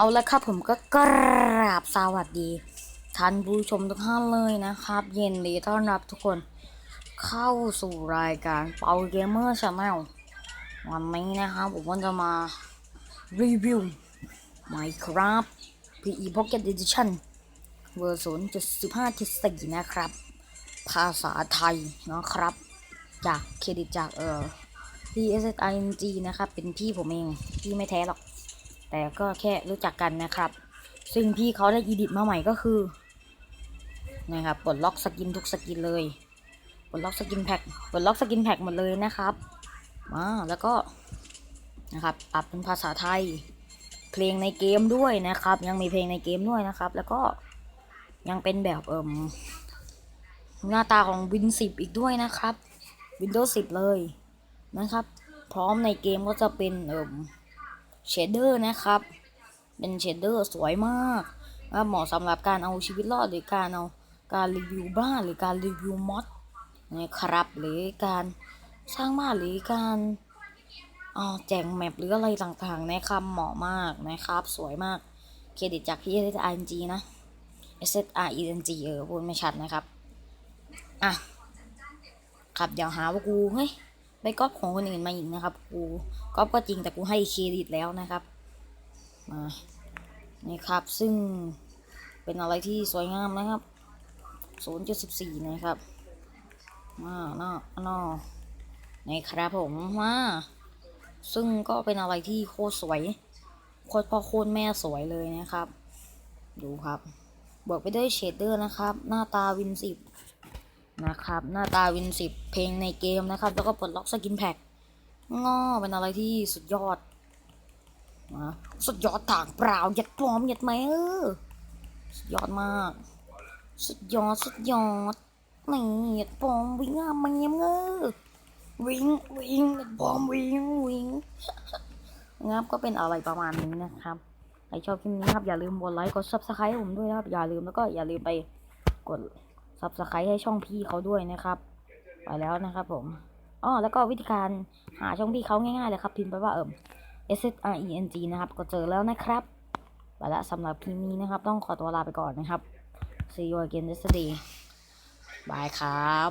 เอาละครับผมก็กราบสวัสดีท่านผู้ชมทุกท่านเลยนะครับ เย็นดีต้อนรับทุกคน เข้าสู่รายการเปาเกมเมอร์ชาแนลวันนี้นะครับผมก็จะมารีวิว Minecraft PE Pocket Edition เวอร์ชัน75.4นะครับ ภาษาไทยนะครับ จากเครดิตจากเอ่อ PSING นะครับ เป็นพี่ผมเอง พี่ไม่แท้หรอก แต่ก็แค่รู้จักกันนะครับ ซึ่งพี่เขาได้อีดิทมาใหม่ก็คือนะครับปลดล็อกสกินทุกสกินเลยปลดล็อกสกินแพ็คปลดล็อกสกินแพ็คหมดเลยนะครับมาแล้วก็นะครับปรับเป็นภาษาไทย เพลงในเกมด้วยนะครับ ยังมีเพลงในเกมด้วยนะครับ แล้วก็ยังเป็นแบบเอมหน้าตาของ Win 10อีกด้วยนะครับ Windows 10 เลยนะครับ พร้อมในเกมก็จะเป็นเอม เชดเดอร์นะครับ เป็นเชดเดอร์สวยมากนะเหมาะสำหรับการเอาชีวิตรอดหรือการเอาการรีวิวบ้านหรือการรีวิวมอดนะครับหรือการสร้างบ้านหรือการอ่าแจกแมปหรืออะไรต่างๆนะครับเหมาะมากนะครับ สวยมากเครดิตจากพี่ S R N G นะ S R E N G เออพูดไม่ชัดนะครับ อะ ครับเดี๋ยวหาว่ากูเฮ้ย ไปก๊อปของคนอื่นมาอีกนะครับ กูก๊อปก็จริงแต่กูให้เครดิตแล้วนะครับ มานี่ครับ ซึ่งเป็นอะไรที่สวยงามนะครับ 0.14 นะครับ มาหน้าหน้านี่ครับผมมาซึ่งก็เป็นอะไรที่โคตรสวย โคตรพ่อโคตรแม่สวยเลยนะครับ ดูครับ บวกไปด้วยเชดเดอร์นะครับ หน้าตาวินสิบ นะครับ หน้าตาวินสิบเพลงในเกมนะครับ แล้วก็ปลดล็อกสกินแพ็คง้อเป็นอะไรที่สุดยอดนะสุดยอดต่างเปล่ายัดปลอมยัดไหมเออสุดยอดมาก สุดยอดสุดยอดนี่ยัดปลอมวิ่งอะมันเงี้ยเงอวิ่งวิ่งยัดปลอมวิ่งวิ่งงับก็เป็นอะไรประมาณนี้นะครับใครชอบคลิปนี้ครับอย่าลืมกดไลค์กด subscribe ให้ผมด้วยนะครับอย่าลืมแล้วก็อย่าลืมไปกด ซับสไครต์ให้ช่องพี่เขาด้วยนะครับไปแล้วนะครับผมอ๋อแล้วก็วิธีการหาช่องพี่เขาง่ายๆเลยครับพิมพ์ไปว่าเอิม S S R E N G นะครับ ก็เจอแล้วนะครับไปแล้วสำหรับคลิปนี้นะครับ ต้องขอตัวลาไปก่อนนะครับ See you again yesterday บายครับ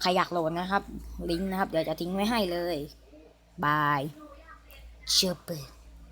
ใครอยากโหลดนะครับ ลิงก์นะครับ เดี๋ยวจะทิ้งไว้ให้เลย บายเชื่อเปิด